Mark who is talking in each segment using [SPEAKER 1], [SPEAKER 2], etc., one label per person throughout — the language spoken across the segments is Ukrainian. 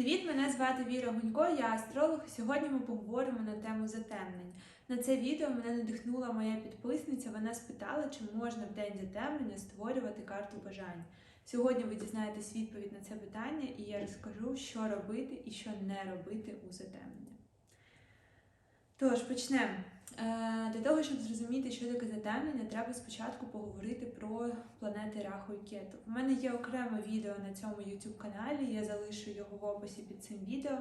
[SPEAKER 1] Привіт, мене звати Віра Гунько, я астролог. Сьогодні ми поговоримо на тему затемнень. На це відео мене надихнула моя підписниця. Вона спитала, чи можна в день затемнення створювати карту бажань. Сьогодні ви дізнаєтесь відповідь на це питання, і я розкажу, що робити і що не робити у затемнення. Тож, почнемо. Е, Для того, щоб зрозуміти, що таке затемнення, треба спочатку поговорити про планети Раху і Кету. У мене є окреме відео на цьому YouTube каналі, я залишу його в описі під цим відео.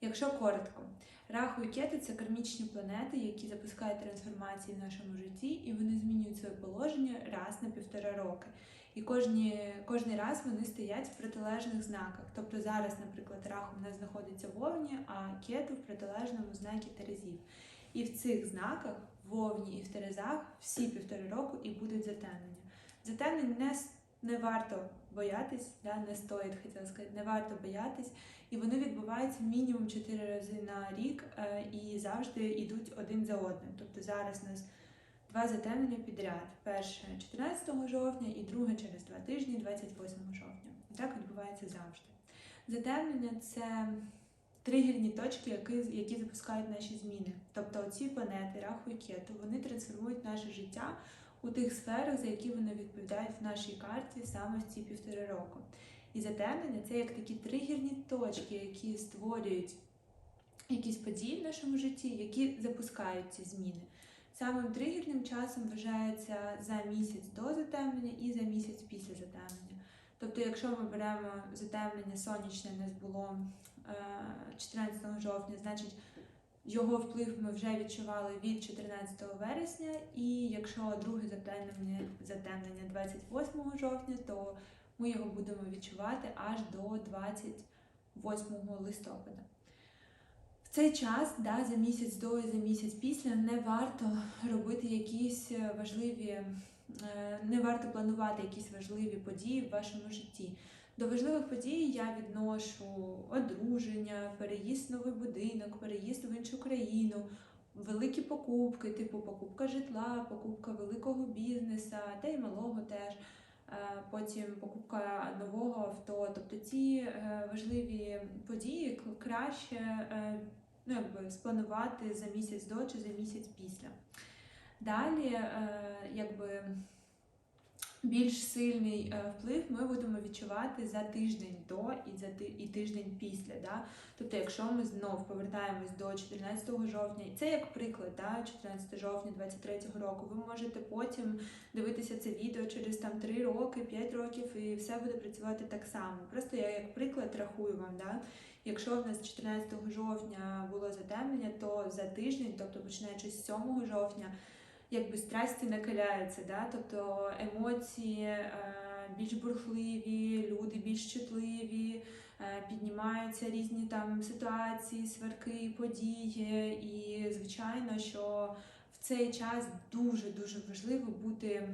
[SPEAKER 1] Якщо коротко, Раху і Кету це кармічні планети, які запускають трансформації в нашому житті, і вони змінюють своє положення раз на півтора роки. І кожні, кожний раз вони стоять в протилежних знаках. Тобто зараз, наприклад, Раху в нас знаходиться в Овні, а Кету в протилежному знакі Терезів. І в цих знаках, в Овні і в Терезах, всі півтори року і будуть затемнення. Затемнень не, не варто боятись, да, не стоїть, хотіла сказати, не варто боятись. І вони відбуваються мінімум 4 рази на рік е, і завжди йдуть один за одним. Тобто зараз у нас два затемнення підряд. Перше 14 жовтня і друге через два тижні, 28 жовтня. І так відбувається завжди. Затемнення це тригерні точки, які, які запускають наші зміни. Тобто ці планети, раху і вони трансформують наше життя у тих сферах, за які вони відповідають в нашій карті саме в ці півтори року. І затемнення це як такі тригерні точки, які створюють якісь події в нашому житті, які запускають ці зміни. Самим тригерним часом вважається за місяць до затемнення і за місяць після затемнення. Тобто, якщо ми беремо затемнення сонячне, нас було 14 жовтня, значить його вплив ми вже відчували від 14 вересня, і якщо друге затемнення, затемнення 28 жовтня, то ми його будемо відчувати аж до 28 листопада. В цей час, да, за місяць до і за місяць після, не варто робити якісь важливі, е, не варто планувати якісь важливі події в вашому житті. До важливих подій я відношу одруження, переїзд в новий будинок, переїзд в іншу країну, великі покупки, типу покупка житла, покупка великого бізнеса, та й малого теж. Е, Потім покупка нового авто. Тобто ці е, важливі події краще е, ну, якби, спланувати за місяць до чи за місяць після. Далі, якби більш сильний е, вплив ми будемо відчувати за тиждень до і за і тиждень після. Да? Тобто, якщо ми знов повертаємось до 14 жовтня, і це як приклад, да, 14 жовтня 23 року, ви можете потім дивитися це відео через там 3 роки, 5 років, і все буде працювати так само. Просто я як приклад рахую вам, да? якщо в нас 14 жовтня було затемнення, то за тиждень, тобто починаючи з 7 жовтня, якби страсті накаляються, да? тобто емоції е, більш бурхливі, люди більш чутливі, е, піднімаються різні там ситуації, сварки, події. І звичайно, що в цей час дуже дуже важливо бути,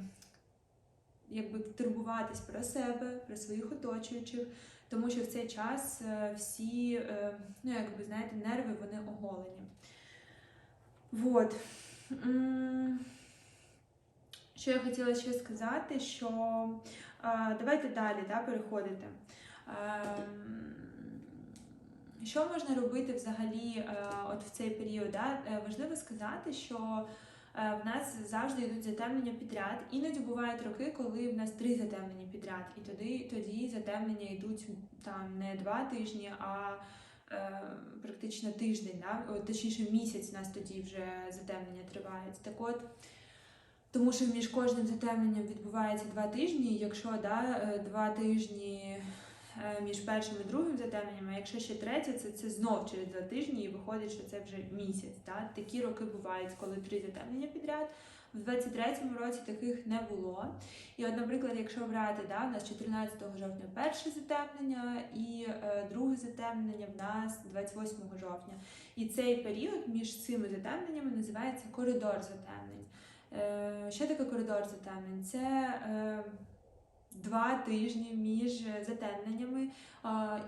[SPEAKER 1] якби турбуватись про себе, про своїх оточуючих, тому що в цей час е, всі, ну якби знаєте, нерви вони оголені. Вот. Що я хотіла ще сказати, що давайте далі да, переходити. Ем, Що можна робити взагалі е, от в цей період? Да? Е, Важливо сказати, що е, в нас завжди йдуть затемнення підряд. Іноді бувають роки, коли в нас три затемнення підряд, і тоді, тоді затемнення йдуть там не два тижні, а практично тиждень, да? Точніше місяць у нас тоді вже затемнення тривають. Так от, тому що між кожним затемненням відбувається два тижні. Якщо да, е, два тижні е, між першим і другим затемненням, а якщо ще третє, це, це знов через два тижні, і виходить, що це вже місяць. Да? Такі роки бувають, коли три затемнення підряд. В 23-му році таких не було. І от, наприклад, якщо брати, да, у нас 14 жовтня перше затемнення і е, друге затемнення в нас 28 жовтня. І цей період між цими затемненнями називається коридор затемнень. Е, що таке коридор затемнень? Це е, два тижні між затемненнями,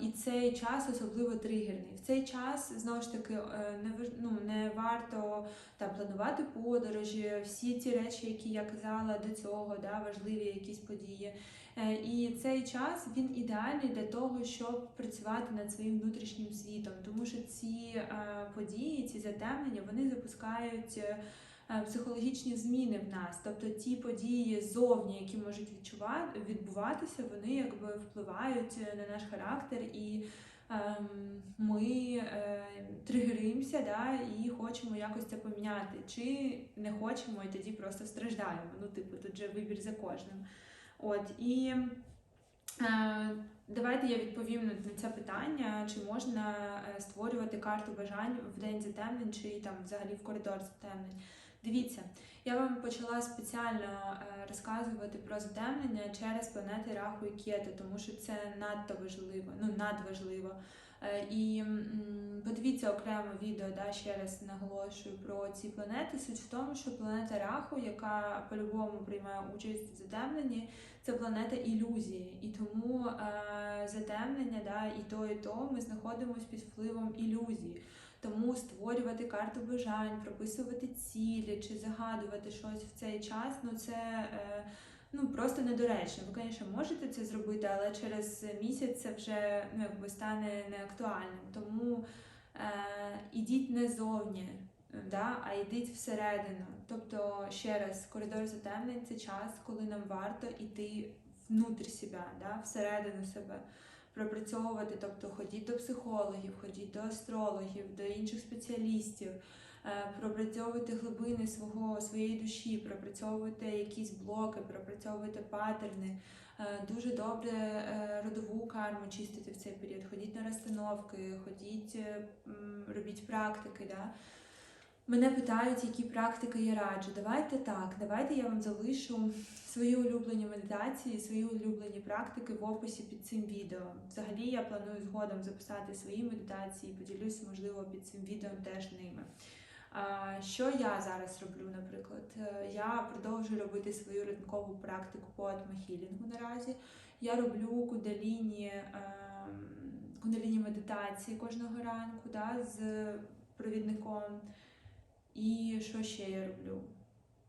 [SPEAKER 1] і цей час особливо тригерний. В цей час знову ж таки е, не ну, не варто там планувати подорожі, всі ті речі, які я казала до цього, да, важливі якісь події. Е, І цей час він ідеальний для того, щоб працювати над своїм внутрішнім світом, тому що ці е, події, ці затемнення, вони запускають психологічні зміни в нас. Тобто ті події ззовні, які можуть відбуватися, вони якби впливають е, на наш характер і. ем, Ми е, тригеримося да, і хочемо якось це поміняти, чи не хочемо, і тоді просто страждаємо. Ну, типу, тут же вибір за кожним. От і е, давайте я відповім на це питання, чи можна е, створювати карту бажань в день затемнень, чи там взагалі в коридор затемнень. Дивіться, я вам почала спеціально е, розказувати про затемнення через планети Раху і Кету, тому що це надто важливо, ну надважливо. Е, І подивіться окремо відео, да, ще раз наголошую про ці планети. Суть в тому, що планета Раху, яка по-любому приймає участь в затемненні, це планета ілюзії. І тому е, затемнення, да, і то, і то ми знаходимося під впливом ілюзії. Тому створювати карту бажань, прописувати цілі чи загадувати щось в цей час, ну це е, ну просто недоречно. Ви, звісно, можете це зробити, але через місяць це вже ну, якби стане неактуальним. Тому е, ідіть не зовні, да, а йдіть всередину. Тобто, ще раз, коридор затемнень це час, коли нам варто йти внутрь себе, да, всередину себе. Пропрацьовувати, тобто ходіть до психологів, ходіть до астрологів, до інших спеціалістів, е, пропрацьовуйте глибини свого своєї душі, пропрацьовуйте якісь блоки, пропрацьовуйте паттерни. Е, Дуже добре е, родову карму чистити в цей період. Ходіть на розстановки, ходіть, робіть практики. Да? Мене питають, які практики я раджу. Давайте так, давайте я вам залишу свої улюблені медитації, свої улюблені практики в описі під цим відео. Взагалі я планую згодом записати свої медитації, поділюсь, можливо, під цим відео теж ними. Що я зараз роблю, наприклад? Е, Я продовжую робити свою ранкову практику по атмахілінгу наразі. Я роблю кундаліні, ем, кундаліні медитації кожного ранку да, з провідником. І що ще я роблю?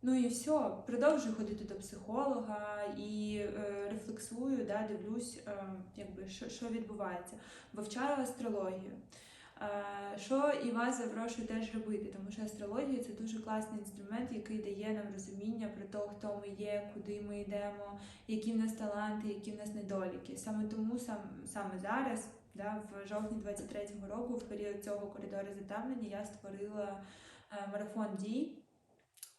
[SPEAKER 1] Ну і все, продовжую ходити до психолога і е, рефлексую, да, дивлюсь, е, якби, що, що відбувається. Вивчаю астрологію. Е, що і вас запрошую теж робити, тому що астрологія це дуже класний інструмент, який дає нам розуміння про те, хто ми є, куди ми йдемо, які в нас таланти, які в нас недоліки. Саме тому сам, саме зараз, да, в жовтні 23-го року, в період цього коридору затемнення, я створила марафон дій.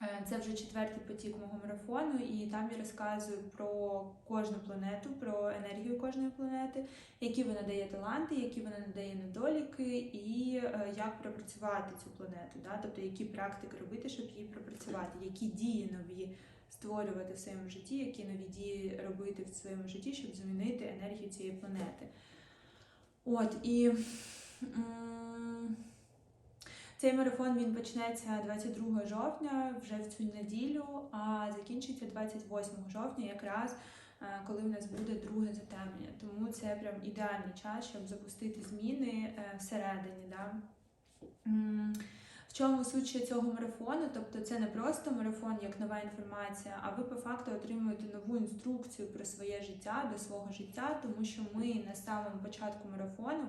[SPEAKER 1] Е, Це вже четвертий потік мого марафону, і там я розказую про кожну планету, про енергію кожної планети, які вона дає таланти, які вона надає недоліки, і е, як пропрацювати цю планету, да? тобто які практики робити, щоб її пропрацювати, які дії нові створювати в своєму житті, які нові дії робити в своєму житті, щоб змінити енергію цієї планети. От і. м, цей марафон він почнеться 22 жовтня, вже в цю неділю, а закінчиться 28 жовтня, якраз е, коли в нас буде друге затемнення. Тому це прям ідеальний час, щоб запустити зміни е, всередині. Да? В чому суть цього марафону? Тобто це не просто марафон як нова інформація, а ви по факту отримуєте нову інструкцію про своє життя до свого життя, тому що ми на самому початку марафону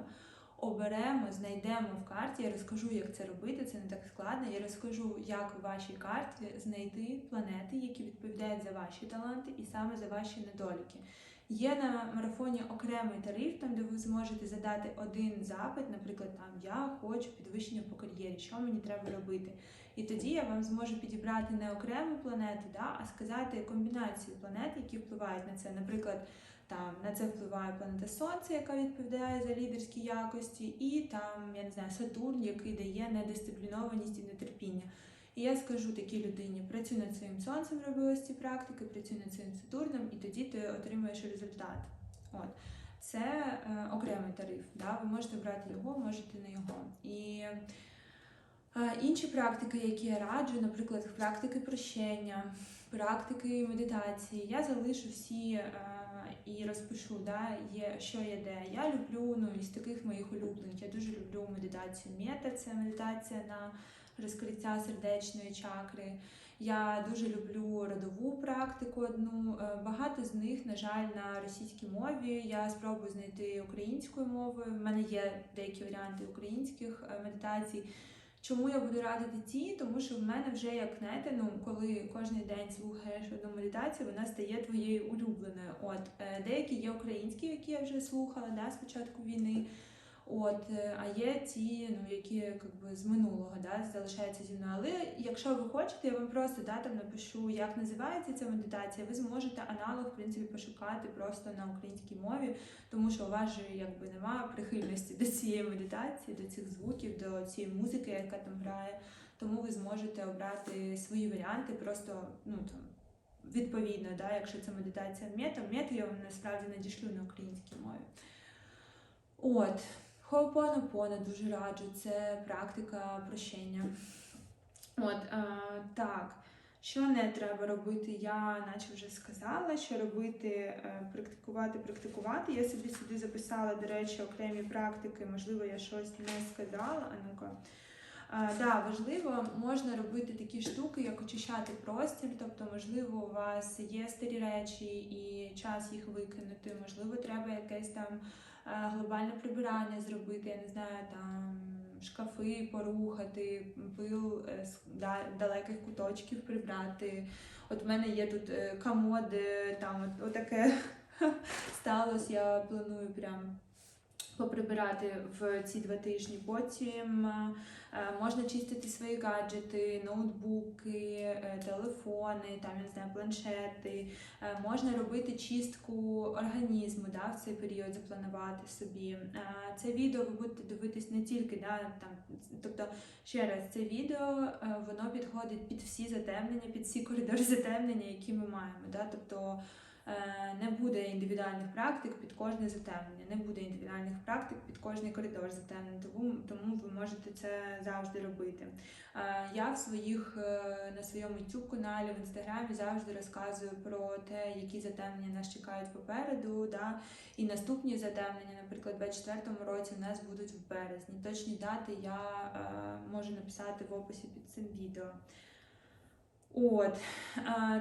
[SPEAKER 1] оберемо, знайдемо в карті. Я розкажу, як це робити, це не так складно. Я розкажу, як в вашій карті знайти планети, які відповідають за ваші таланти і саме за ваші недоліки. Є на марафоні окремий тариф, там де ви зможете задати один запит, наприклад, там я хочу підвищення по кар'єрі, що мені треба робити. І тоді я вам зможу підібрати не окрему планету, да, а сказати комбінацію планет, які впливають на це. Наприклад, там на це впливає планета Сонце, яка відповідає за лідерські якості, і там я не знаю Сатурн, який дає недисциплінованість і нетерпіння. І я скажу такій людині: працюй над своїм сонцем, роби ось ці практики, працюй над своїм Сатурном, і тоді ти отримуєш результат. От. Це е, окремий тариф. Да? Ви можете брати його, можете не його. І е, інші практики, які я раджу, наприклад, практики прощення, практики медитації, я залишу всі е, і розпишу, да, є, що є де. Я люблю ну, із таких моїх улюблених. Я дуже люблю медитацію мета, це медитація на розкриття сердечної чакри. Я дуже люблю родову практику одну. Е, Багато з них, на жаль, на російській мові. Я спробую знайти українською мовою. У мене є деякі варіанти українських е, медитацій. Чому я буду радити ті? Тому що в мене вже як знаєте, ну коли кожен день слухаєш одну медитацію, вона стає твоєю улюбленою. От е, деякі є українські, які я вже слухала да, спочатку війни. От, е, а є ті, ну які якби з минулого да, залишаються зі мною. Але якщо ви хочете, я вам просто да, там напишу, як називається ця медитація. Ви зможете аналог в принципі пошукати просто на українській мові, тому що у вас же якби немає прихильності до цієї медитації, до цих звуків, до цієї музики, яка там грає. Тому ви зможете обрати свої варіанти, просто ну там. Відповідно, да, якщо це медитація мета, мету я вам насправді надішлю на українській мові. От, Хоопонопоно дуже раджу, це практика прощення. От, так. Що не треба робити, я наче вже сказала, що робити, е, практикувати, практикувати. Я собі сюди записала, до речі, окремі практики, можливо, я щось не сказала. А ну-ка. Да, важливо, можна робити такі штуки, як очищати простір. Тобто, можливо, у вас є старі речі і час їх викинути, можливо, треба якесь там глобальне прибирання зробити, я не знаю, там шкафи порухати, пил е, з да- далеких куточків прибрати. От в мене є тут е, комод, там от, отаке сталося. Я планую прям поприбирати в ці два тижні. Потім е, можна чистити свої гаджети, ноутбуки, е, телефони, там я не знаю, планшети. Е, Можна робити чистку організму да, в цей період, запланувати собі. Е, Це відео ви будете дивитись не тільки, да, там, тобто, ще раз, це відео е, воно підходить під всі затемнення, під всі коридори затемнення, які ми маємо. Да? Тобто е, не буде індивідуальних практик під кожне затемнення, не буде індивідуальних практик під кожний коридор затемнення, тому, тому ви можете це завжди робити. Е, Я в своїх е, на своєму youtube каналі в інстаграмі завжди розказую про те, які затемнення нас чекають попереду. Да? І наступні затемнення, наприклад, у 24-му році у нас будуть в березні. Точні дати я е, можу написати в описі під цим відео. От,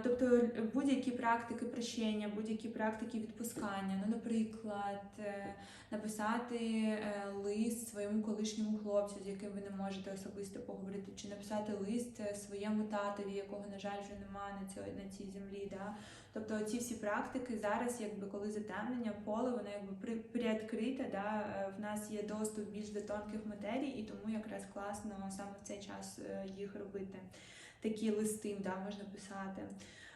[SPEAKER 1] тобто будь-які практики прощення, будь-які практики відпускання. Ну, наприклад, е, написати е, лист своєму колишньому хлопцю, з яким ви не можете особисто поговорити, чи написати лист е, своєму татові, якого, на жаль, вже немає на цій, на цій землі. Да? Тобто ці всі практики зараз, якби коли затемнення, поле, воно якби при, приоткрите, да? в нас є доступ більш до тонких матерій, і тому якраз класно саме в цей час їх робити. Такі листи да, можна писати.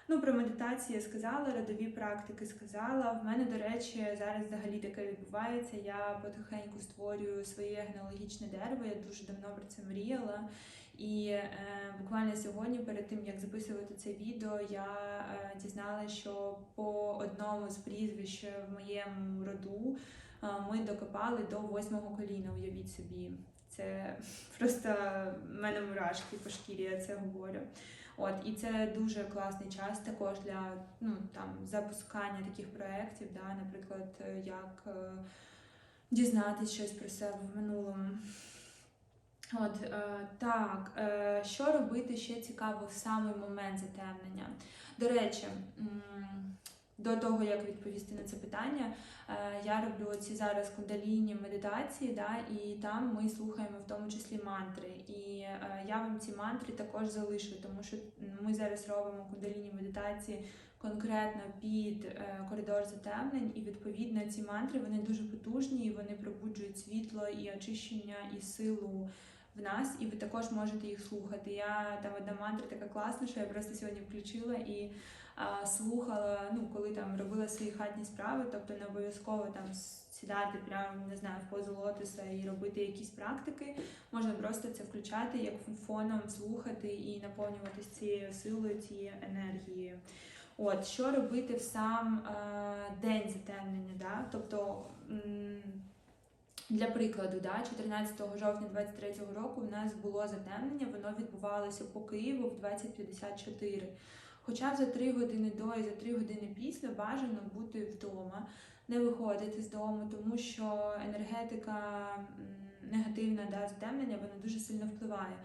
[SPEAKER 1] Ну, про медитацію я сказала, родові практики сказала. В мене, до речі, зараз взагалі таке відбувається. Я потихеньку створюю своє генеалогічне дерево. Я дуже давно про це мріяла. І е, буквально сьогодні, перед тим як записувати це відео, я е, дізналася, що по одному з прізвищ в моєму роду е, ми докопали до восьмого коліна. Уявіть собі. Це просто в мене мурашки по шкірі, я це говорю. От, і це дуже класний час також для ну, там, запускання таких проєктів, да, наприклад, як е, дізнатися щось про себе в минулому. От, е, так, е, що робити ще цікаво в самий момент затемнення? До речі, м, до того, як відповісти на це питання, е, я роблю ці зараз кундалійні медитації, да, і там ми слухаємо в тому числі мантри. І е, я вам ці мантри також залишу, тому що ми зараз робимо кундалійні медитації конкретно під е, коридор затемнень, і відповідно ці мантри вони дуже потужні, і вони пробуджують світло і очищення і силу. В нас, і ви також можете їх слухати. Я там одна мантра така класна, що я просто сьогодні включила і слухала, ну коли там робила свої хатні справи, тобто не обов'язково там сідати прямо не знаю в позу лотоса і робити якісь практики. Можна просто це включати як фоном слухати і наповнюватись цією силою, цією енергією. От що робити в сам е, день затемнення, да? тобто. м, Для прикладу, да, 14 жовтня 23 року в нас було затемнення, воно відбувалося по Києву в 20.54. Хоча б за 3 години до і за 3 години після бажано бути вдома, не виходити з дому, тому що енергетика негативна да, затемнення вона дуже сильно впливає.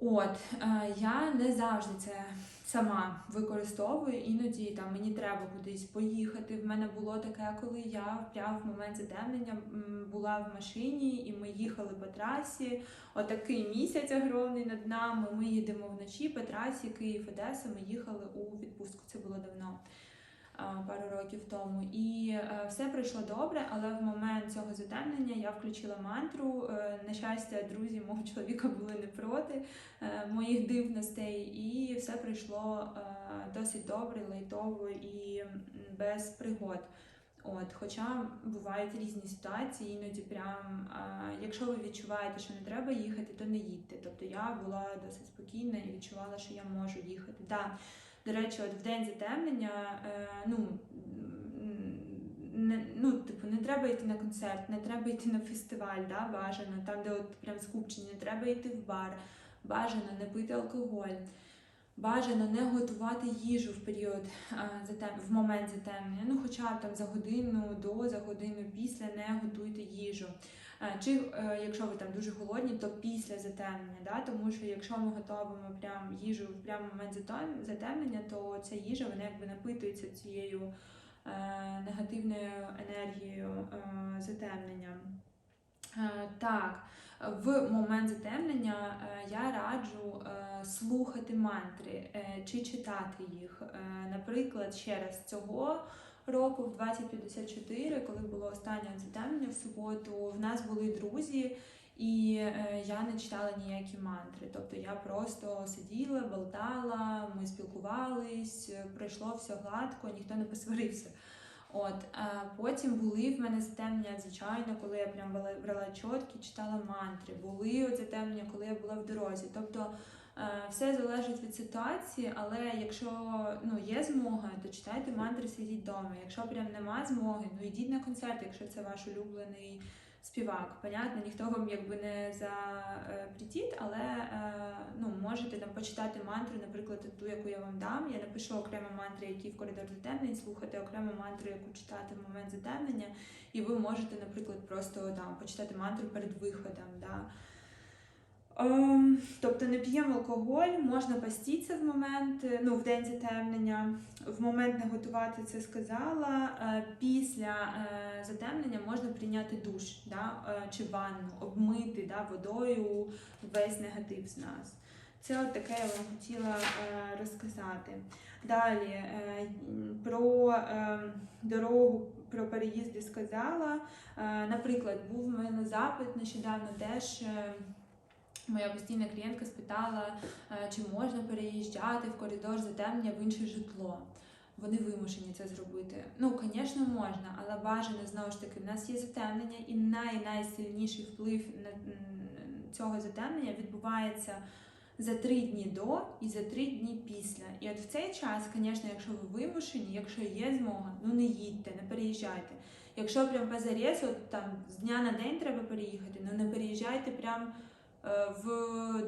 [SPEAKER 1] От е, я не завжди це сама використовую. Іноді там мені треба кудись поїхати. В мене було таке, коли я прямо в момент затемнення була в машині, і ми їхали по трасі. Отакий місяць огромний над нами. Ми їдемо вночі по трасі Київ-Одеса. Ми їхали у відпустку. Це було давно. А, Пару років тому, і е, все пройшло добре, але в момент цього затемнення я включила мантру. Е, на щастя, друзі мого чоловіка були не проти е, моїх дивностей, і все пройшло досить добре, лайтово і без пригод. От, хоча бувають різні ситуації, іноді прям, е, якщо ви відчуваєте, що не треба їхати, то не їдьте. Тобто я була досить спокійна і відчувала, що я можу їхати. Да, до речі, от в день затемнення, е, ну, не, ну, типу, не треба йти на концерт, не треба йти на фестиваль, да, бажано, там, де от прям скупчення, не треба йти в бар, бажано не пити алкоголь. Бажано не готувати їжу в період а, затем... в момент затемнення. Ну, хоча там за годину до, за годину після не готуйте їжу. Е, Чи е, якщо ви там дуже голодні, то після затемнення, да? тому що якщо ми готуємо прям їжу в прямо момент затемнення, то ця їжа вона якби напитується цією е, негативною енергією затемнення. Так, в момент затемнення я раджу слухати мантри чи читати їх. Наприклад, ще раз цього року, в 2054, коли було останнє затемнення в суботу, в нас були друзі. І е, я не читала ніякі мантри. Тобто я просто сиділа, болтала, ми спілкувались, пройшло все гладко, ніхто не посварився. От а потім були в мене затемнення, звичайно, коли я прям брала, чотки, читала мантри. Були от затемнення, коли я була в дорозі. Тобто все залежить від ситуації, але якщо ну є змога, то читайте мантри, сидіть вдома. Якщо прям нема змоги, ну йдіть на концерт, якщо це ваш улюблений співак. Понятно, ніхто вам якби не запретить, але е, ну можете там почитати мантру, наприклад, ту, яку я вам дам. Я напишу окремо мантри, які в коридор затемнень, слухати окремо мантру, яку читати в момент затемнення, і ви можете, наприклад, просто там почитати мантру перед виходом. Да? Ем, тобто не п'ємо алкоголь, можна поститися в момент, е, ну в день затемнення, в момент не готувати це сказала. Е, Після е, затемнення можна прийняти душ да, чи ванну, обмити да, водою весь негатив з нас. Це от таке я вам хотіла розказати. Далі про е, дорогу, про переїзди сказала. Наприклад, був в мене запит нещодавно теж. Моя постійна клієнтка спитала, е, чи можна переїжджати в коридор затемнення в інше житло. Вони вимушені це зробити. Ну, звісно, можна, але бажано знову ж таки, в нас є затемнення, і най-найсильніший вплив на цього затемнення відбувається за три дні до і за три дні після. І от в цей час, звісно, якщо ви вимушені, якщо є змога, ну не їдьте, не переїжджайте. Якщо прям позарез, от там з дня на день треба переїхати, ну не переїжджайте прям в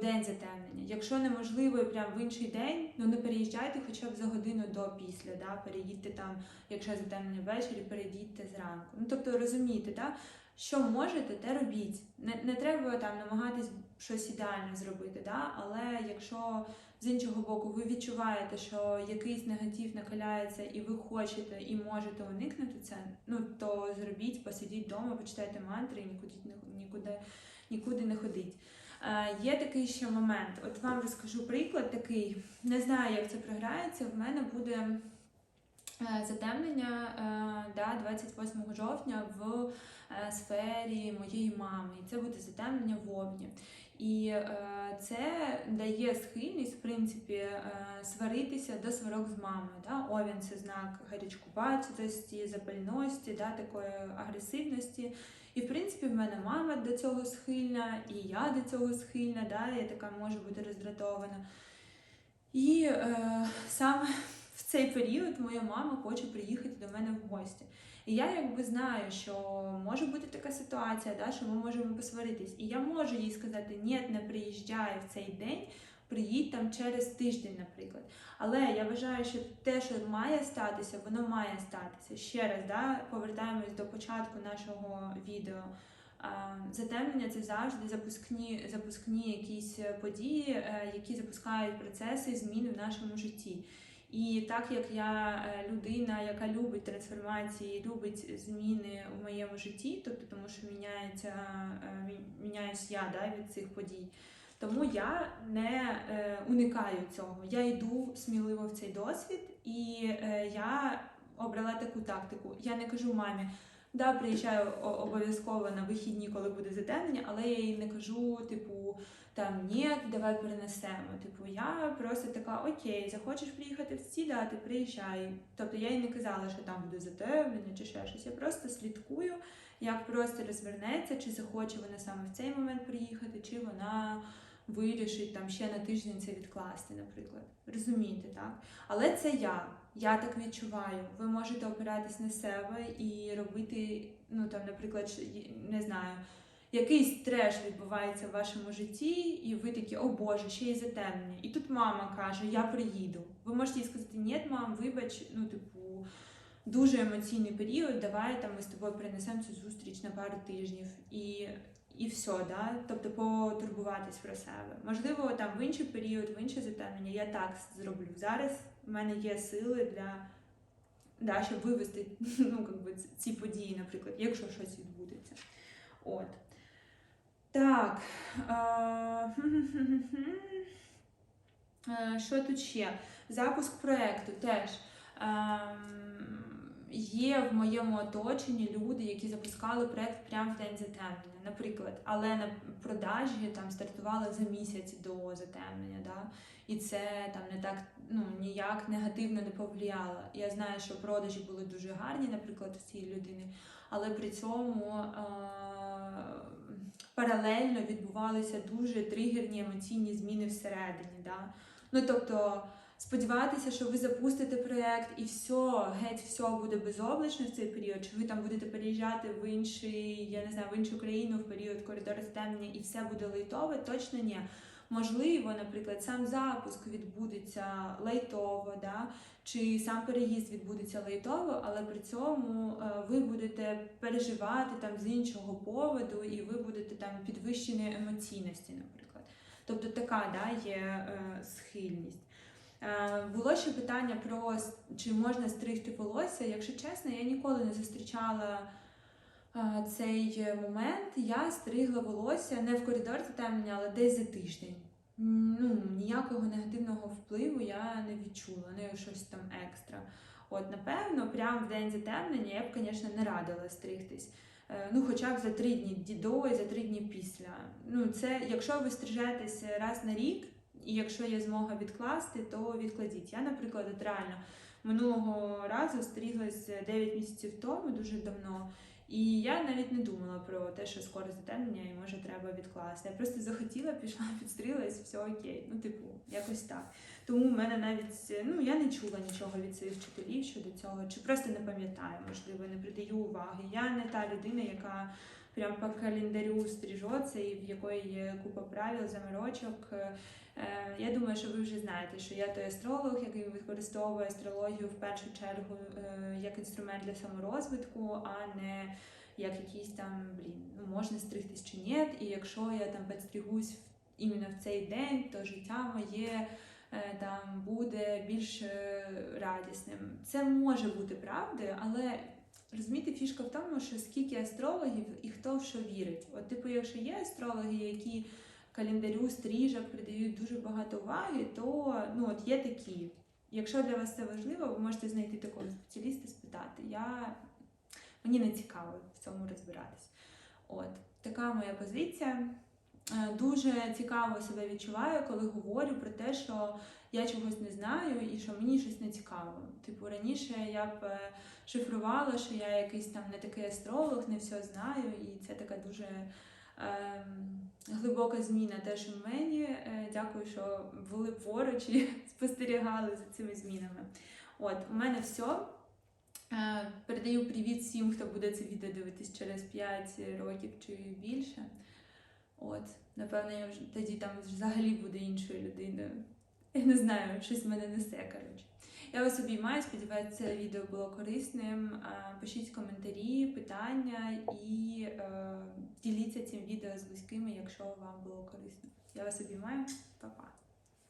[SPEAKER 1] день затемнення. Якщо неможливо прям в інший день, ну не переїжджайте хоча б за годину до після, да? переїдьте там, якщо затемнення ввечері, перейдіть зранку. Ну тобто розумієте, да? що можете, те робіть. Не, не треба там намагатись щось ідеально зробити, да? але якщо з іншого боку ви відчуваєте, що якийсь негатив накаляється і ви хочете і можете уникнути це, ну то зробіть, посидіть вдома, почитайте мантри і нікуди, нікуди, нікуди не ходіть. Е, є такий ще момент. От вам розкажу приклад такий. Не знаю, як це програється. В мене буде е, затемнення е, да, 28 жовтня в е, сфері моєї мами. І це буде затемнення в Овні. І е, це дає схильність, в принципі, е, сваритися до сварок з мамою. Да? Овін це знак гарячкуватості, запальності, да, такої агресивності. І в принципі в мене мама до цього схильна, і я до цього схильна, да, я така можу бути роздратована. І е, саме в цей період моя мама хоче приїхати до мене в гості. І я якби знаю, що може бути така ситуація, да, що ми можемо посваритись. І я можу їй сказати, ні, не приїжджай в цей день, приїдь там через тиждень, наприклад. Але я вважаю, що те, що має статися, воно має статися. Ще раз, да, повертаємось до початку нашого відео. Затемнення це завжди запускні, запускні якісь події, е, які запускають процеси змін в нашому житті. І так як я е, людина, яка любить трансформації, любить зміни у моєму житті, тобто тому що міняється, е, міняюсь я да, від цих подій. Тому я не е, уникаю цього. Я йду сміливо в цей досвід, і е, я обрала таку тактику. Я не кажу мамі, да, приїжджаю обов'язково на вихідні, коли буде затемнення, але я їй не кажу, типу, там ні, давай перенесемо. Типу, я просто така, окей, захочеш приїхати в ці дати, приїжджай. Тобто я їй не казала, що там буде затемнення чи ще щось. Я просто слідкую, як просто розвернеться, чи захоче вона саме в цей момент приїхати, чи вона вирішить там ще на тиждень це відкласти, наприклад. Розумієте, так? Але це я. Я так відчуваю. Ви можете опиратись на себе і робити, ну там, наприклад, не знаю, якийсь треш відбувається в вашому житті, і ви такі, о Боже, ще й затемнення. І тут мама каже, я приїду. Ви можете їй сказати, ні, мам, вибач, ну, типу, дуже емоційний період, давай там ми з тобою перенесемо цю зустріч на пару тижнів. І і все, да? тобто потурбуватись про себе. Можливо, там в інший період, в інше затемнення я так зроблю. Зараз в мене є сили для да, щоб вивести ну, как би, ці події, наприклад, якщо щось відбудеться. От. Так. Що тут ще? Запуск проєкту теж. Є в моєму оточенні люди, які запускали проєкт прямо в день затемнення, наприклад, але на продажі там стартували за місяць до затемнення. Да? І це там не так ну, ніяк негативно не повлияло. Я знаю, що продажі були дуже гарні, наприклад, у цієї людини, але при цьому е- паралельно відбувалися дуже тригерні емоційні зміни всередині. Да? Ну тобто. Сподіватися, що ви запустите проєкт і все, геть все буде безоблачно в цей період, чи ви там будете переїжджати в інший, я не знаю, в іншу країну в період коридору затемнення і все буде лайтове, точно ні. Можливо, наприклад, сам запуск відбудеться лайтово, да? чи сам переїзд відбудеться лайтово, але при цьому е, ви будете переживати там з іншого поводу, і ви будете там підвищені емоційності, наприклад. Тобто така да, є е, схильність. Е, Було ще питання про чи можна стригти волосся. Якщо чесно, я ніколи не зустрічала е, цей момент. Я стригла волосся не в коридор затемнення, але десь за тиждень. Ну, ніякого негативного впливу я не відчула, не щось там екстра. От, напевно, прямо в день затемнення я б, звісно, не радила стригтись. Е, Ну, хоча б за три дні до і за три дні після. Ну, це якщо ви стрижетесь раз на рік, і якщо є змога відкласти, то відкладіть. Я, наприклад, от реально минулого разу стріглась 9 місяців тому, дуже давно. І я навіть не думала про те, що скоро затемнення і може треба відкласти. Я просто захотіла, пішла, підстрілась, все окей. Ну, типу, якось так. Тому в мене навіть ну я не чула нічого від своїх вчителів щодо цього, чи просто не пам'ятаю, можливо, не придаю уваги. Я не та людина, яка прям по календарю стрижеться і в якої є купа правил, заморочок. Е, Я думаю, що ви вже знаєте, що я той астролог, який використовує астрологію в першу чергу е, як інструмент для саморозвитку, а не як якийсь там блін, ну можна стригтись чи ні. І якщо я там підстригусь іменно в цей день, то життя моє е, там буде більш радісним. Це може бути правдою, але розумієте, фішка в тому, що скільки астрологів і хто в що вірить. От, типу, якщо є астрологи, які календарю стрижок придають дуже багато уваги, то ну от є такі. Якщо для вас це важливо, ви можете знайти такого спеціаліста, спитати. Я мені не цікаво в цьому розбиратись. От така моя позиція. Е, Дуже цікаво себе відчуваю, коли говорю про те, що я чогось не знаю і що мені щось не цікаво. Типу, раніше я б е, шифрувала, що я якийсь там не такий астролог, не все знаю, і це така дуже ем, глибока зміна теж у мені. Е, Дякую, що були поруч і спостерігали за цими змінами. От, у мене все. Е, Передаю привіт всім, хто буде це відео дивитись через 5 років чи більше. От, напевно, я вже тоді там взагалі буде іншою людиною. Я не знаю, щось мене несе, коротше. Я вас обіймаю, сподіваюся, це відео було корисним. Пишіть коментарі, питання і е, діліться цим відео з близькими, якщо вам було корисно. Я вас обіймаю, Па-па.